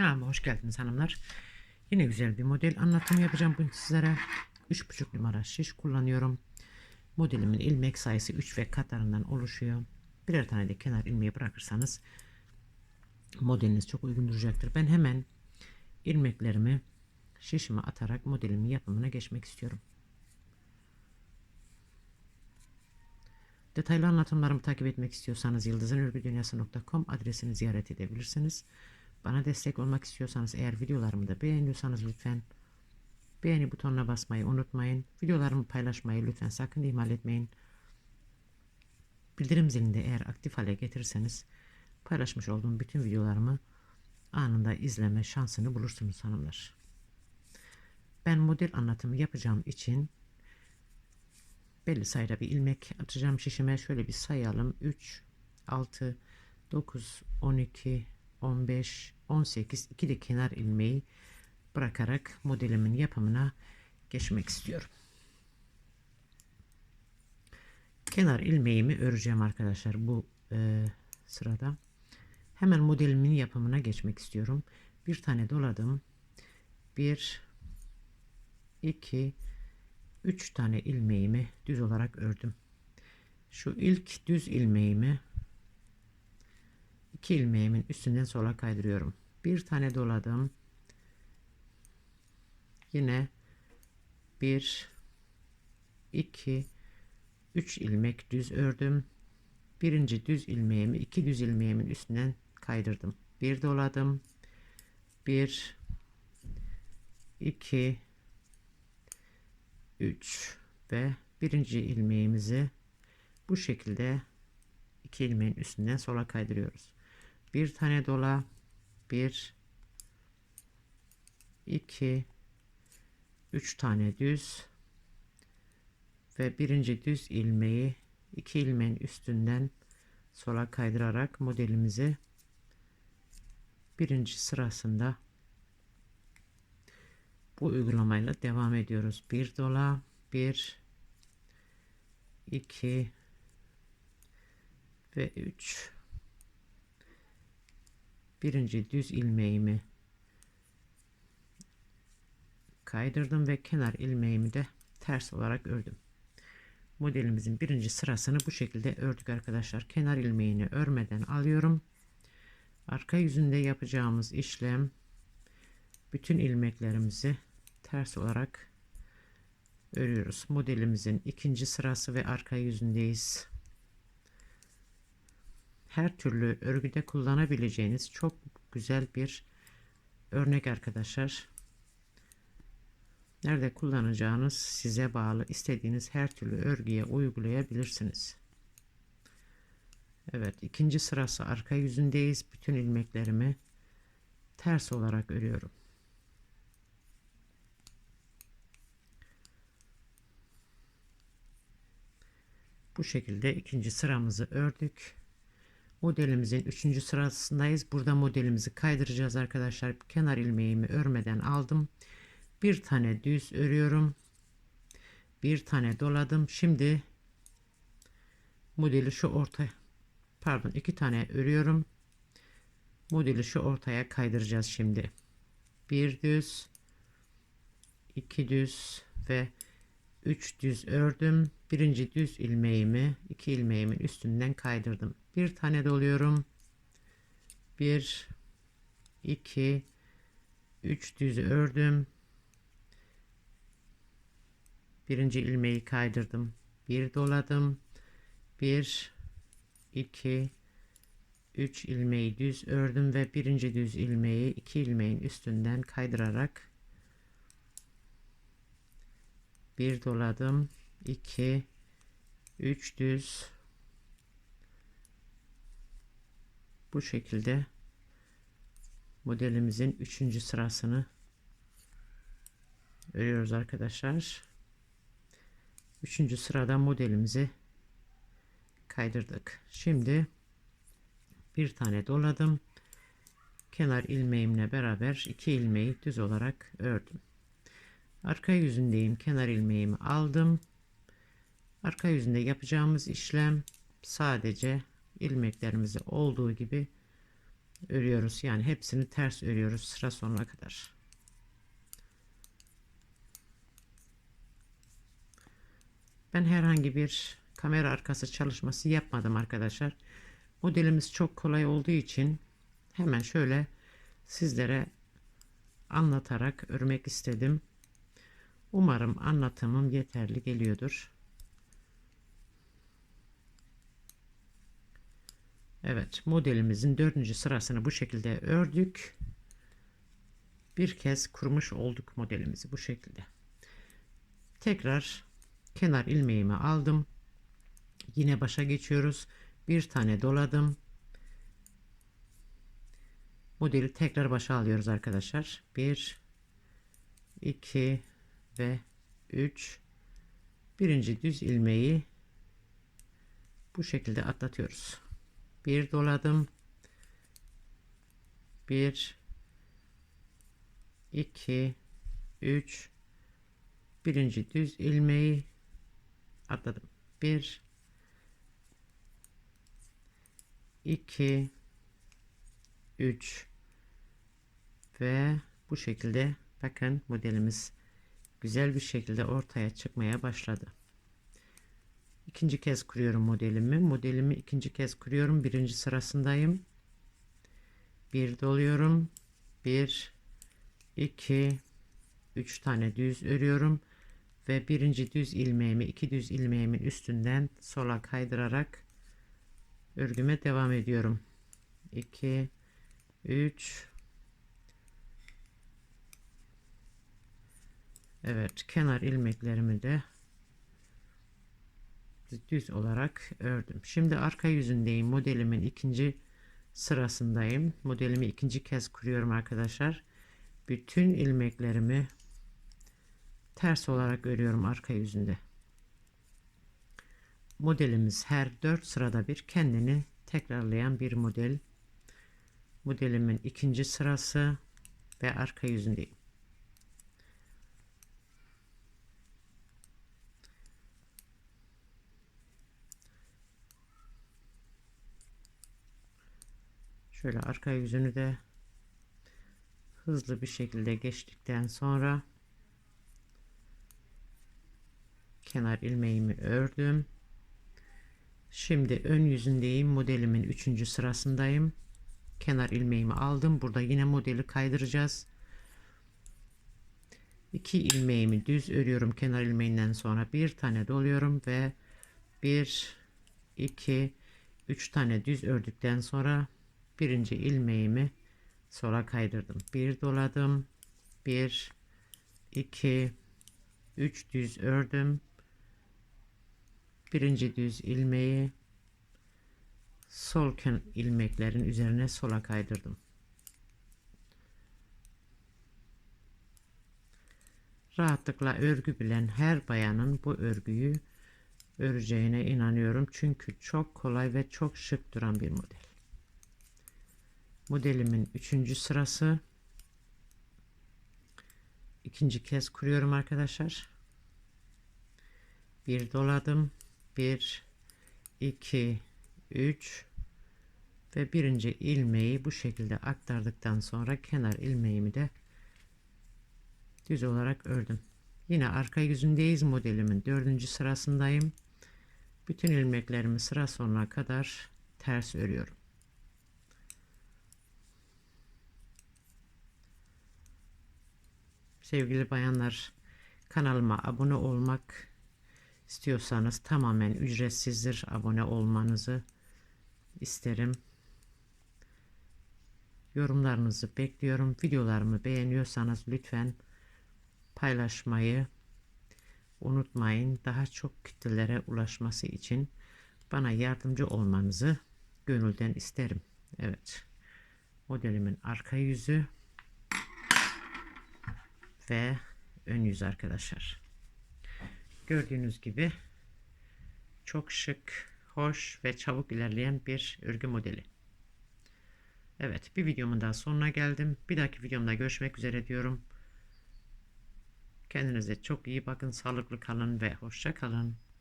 Kanalıma hoş geldiniz hanımlar. Yine güzel bir model anlatımı yapacağım bugün sizlere. 3,5 numara şiş kullanıyorum. Modelimin ilmek sayısı 3 ve katlarından oluşuyor. Birer tane de kenar ilmeği bırakırsanız modeliniz çok uygun duracaktır. Ben hemen ilmeklerimi şişime atarak modelimin yapımına geçmek istiyorum. Detaylı anlatımlarımı takip etmek istiyorsanız yıldızınörgüdünyası.com adresini ziyaret edebilirsiniz. Bana destek olmak istiyorsanız eğer videolarımı da beğeniyorsanız lütfen beğeni butonuna basmayı unutmayın. Videolarımı paylaşmayı lütfen sakın ihmal etmeyin. Bildirim zilini de eğer aktif hale getirirseniz paylaşmış olduğum bütün videolarımı anında izleme şansını bulursunuz hanımlar. Ben model anlatımı yapacağım için belli sayıda bir ilmek atacağım şişime. Şöyle bir sayalım. 3, 6, 9, 12, 15, 18, 2 de kenar ilmeği bırakarak modelimin yapımına geçmek istiyorum. Kenar ilmeğimi öreceğim arkadaşlar bu e, sırada. Hemen modelimin yapımına geçmek istiyorum. Bir tane doladım. 1 2 3 tane ilmeğimi düz olarak ördüm. Şu ilk düz ilmeğimi iki ilmeğimin üstünden sola kaydırıyorum. Bir tane doladım. Yine 1 2 3 ilmek düz ördüm. Birinci düz ilmeğimi iki düz ilmeğimin üstünden kaydırdım. Bir doladım. 1 2 3 ve birinci ilmeğimizi bu şekilde iki ilmeğin üstünden sola kaydırıyoruz. Bir tane dola 1 2 3 tane düz ve birinci düz ilmeği iki ilmeğin üstünden sola kaydırarak modelimizi birinci sırasında bu uygulamayla devam ediyoruz. Bir dola, bir, iki ve üç. Birinci düz ilmeğimi kaydırdım ve kenar ilmeğimi de ters olarak ördüm. Modelimizin birinci sırasını bu şekilde ördük arkadaşlar. Kenar ilmeğini örmeden alıyorum. Arka yüzünde yapacağımız işlem bütün ilmeklerimizi ters olarak örüyoruz. Modelimizin ikinci sırası ve arka yüzündeyiz. Her türlü örgüde kullanabileceğiniz çok güzel bir örnek arkadaşlar. Nerede kullanacağınız size bağlı. İstediğiniz her türlü örgüye uygulayabilirsiniz. Evet ikinci sırası arka yüzündeyiz. Bütün ilmeklerimi ters olarak örüyorum. Bu şekilde ikinci sıramızı ördük. Modelimizin üçüncü sırasındayız. Burada modelimizi kaydıracağız arkadaşlar. Kenar ilmeğimi örmeden aldım. Bir tane düz örüyorum. Bir tane doladım. Şimdi modeli şu orta pardon iki tane örüyorum. Modeli şu ortaya kaydıracağız şimdi. Bir düz, iki düz ve 3 düz ördüm. Birinci düz ilmeğimi iki ilmeğimin üstünden kaydırdım. Bir tane doluyorum. 1 2 3 düz ördüm. Birinci ilmeği kaydırdım. Bir doladım. 1 2 3 ilmeği düz ördüm ve birinci düz ilmeği iki ilmeğin üstünden kaydırarak bir doladım 2 3 düz bu şekilde modelimizin 3. sırasını örüyoruz arkadaşlar 3. sırada modelimizi kaydırdık şimdi bir tane doladım kenar ilmeğimle beraber iki ilmeği düz olarak ördüm Arka yüzündeyim. Kenar ilmeğimi aldım. Arka yüzünde yapacağımız işlem sadece ilmeklerimizi olduğu gibi örüyoruz. Yani hepsini ters örüyoruz sıra sonuna kadar. Ben herhangi bir kamera arkası çalışması yapmadım arkadaşlar. Modelimiz çok kolay olduğu için hemen şöyle sizlere anlatarak örmek istedim. Umarım anlatımım yeterli geliyordur. Evet modelimizin dördüncü sırasını bu şekilde ördük. Bir kez kurmuş olduk modelimizi bu şekilde. Tekrar kenar ilmeğimi aldım. Yine başa geçiyoruz. Bir tane doladım. Modeli tekrar başa alıyoruz arkadaşlar. 1 2 ve 3 birinci düz ilmeği bu şekilde atlatıyoruz. Bir doladım. 1 2 3 birinci düz ilmeği atladım. 1 2 3 ve bu şekilde bakın modelimiz güzel bir şekilde ortaya çıkmaya başladı. İkinci kez kuruyorum modelimi. Modelimi ikinci kez kuruyorum. Birinci sırasındayım. Bir doluyorum. Bir, iki, üç tane düz örüyorum. Ve birinci düz ilmeğimi iki düz ilmeğimin üstünden sola kaydırarak örgüme devam ediyorum. 2 3 Evet kenar ilmeklerimi de düz olarak ördüm. Şimdi arka yüzündeyim. Modelimin ikinci sırasındayım. Modelimi ikinci kez kuruyorum arkadaşlar. Bütün ilmeklerimi ters olarak örüyorum arka yüzünde. Modelimiz her 4 sırada bir kendini tekrarlayan bir model. Modelimin ikinci sırası ve arka yüzündeyim. Şöyle arka yüzünü de hızlı bir şekilde geçtikten sonra kenar ilmeğimi ördüm. Şimdi ön yüzündeyim. Modelimin 3. sırasındayım. Kenar ilmeğimi aldım. Burada yine modeli kaydıracağız. 2 ilmeğimi düz örüyorum kenar ilmeğinden sonra bir tane doluyorum ve 1 2 3 tane düz ördükten sonra birinci ilmeğimi sola kaydırdım. Bir doladım. 1 2 3 düz ördüm birinci düz ilmeği sol ilmeklerin üzerine sola kaydırdım. Rahatlıkla örgü bilen her bayanın bu örgüyü öreceğine inanıyorum. Çünkü çok kolay ve çok şık duran bir model. Modelimin üçüncü sırası. ikinci kez kuruyorum arkadaşlar. Bir doladım. 1 2 3 ve birinci ilmeği bu şekilde aktardıktan sonra kenar ilmeğimi de düz olarak ördüm. Yine arka yüzündeyiz modelimin dördüncü sırasındayım. Bütün ilmeklerimi sıra sonuna kadar ters örüyorum. Sevgili bayanlar kanalıma abone olmak istiyorsanız tamamen ücretsizdir. Abone olmanızı isterim. Yorumlarınızı bekliyorum. Videolarımı beğeniyorsanız lütfen paylaşmayı unutmayın. Daha çok kitlelere ulaşması için bana yardımcı olmanızı gönülden isterim. Evet. Modelimin arka yüzü ve ön yüz arkadaşlar. Gördüğünüz gibi çok şık, hoş ve çabuk ilerleyen bir örgü modeli. Evet bir videomun daha sonuna geldim. Bir dahaki videomda görüşmek üzere diyorum. Kendinize çok iyi bakın, sağlıklı kalın ve hoşça kalın.